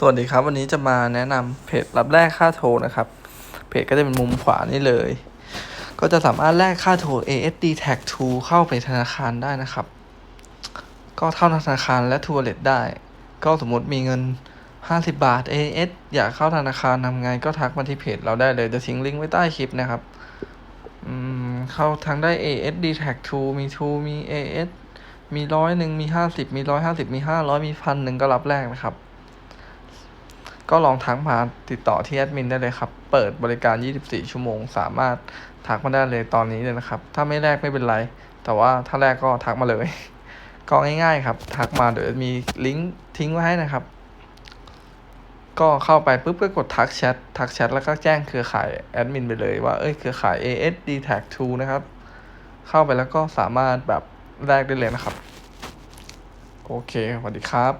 สวัสดีครับ วันนี้จะมาแนะนำเพจรับแลกค่าโทรนะครับ เพจก็จะเป็นมุมขวานี่เลย ก็จะสามารถแลกค่าโทร ASD Tag 2เข้าไปธนาคารได้นะครับ ก็เข้าธนาคารและทัวร์เลตได้ ก็สมมติมีเงิน 50 บาท AS อยากเข้าธนาคารทำไงก็ทักมาที่เพจเราได้เลยจะทิ้งลิงก์ไว้ใต้คลิปนะครับอืมเข้าทางได้ ASD Tag 2มี2มี AS มีร้อยหนึ่งมีห้าสิบมีร้อยห้าสิบมีห้าร้อยมีพันหนึ่งก็รับแลกนะครับ ก็ลองทักมาติดต่อที่แอดมินได้เลยครับ เปิดบริการ 24 ชั่วโมง สามารถทักมาได้เลยตอนนี้เลยนะครับ ถ้าไม่แลกไม่เป็นไร แต่ว่าถ้าแลกก็ทักมาเลย ก็ง่ายๆครับ ทักมาเดี๋ยวมีลิงก์ทิ้งไว้ให้นะครับ ก็เข้าไปปุ๊บก็กดทักแชท ทักแชทแล้วก็แจ้งเครือข่ายแอดมินไปเลยว่า เอ้ยเครือข่าย ASD Tag 2นะครับ เข้าไปแล้วก็สามารถแบบแลกได้เลยนะครับ โอเคสวัสดีครับ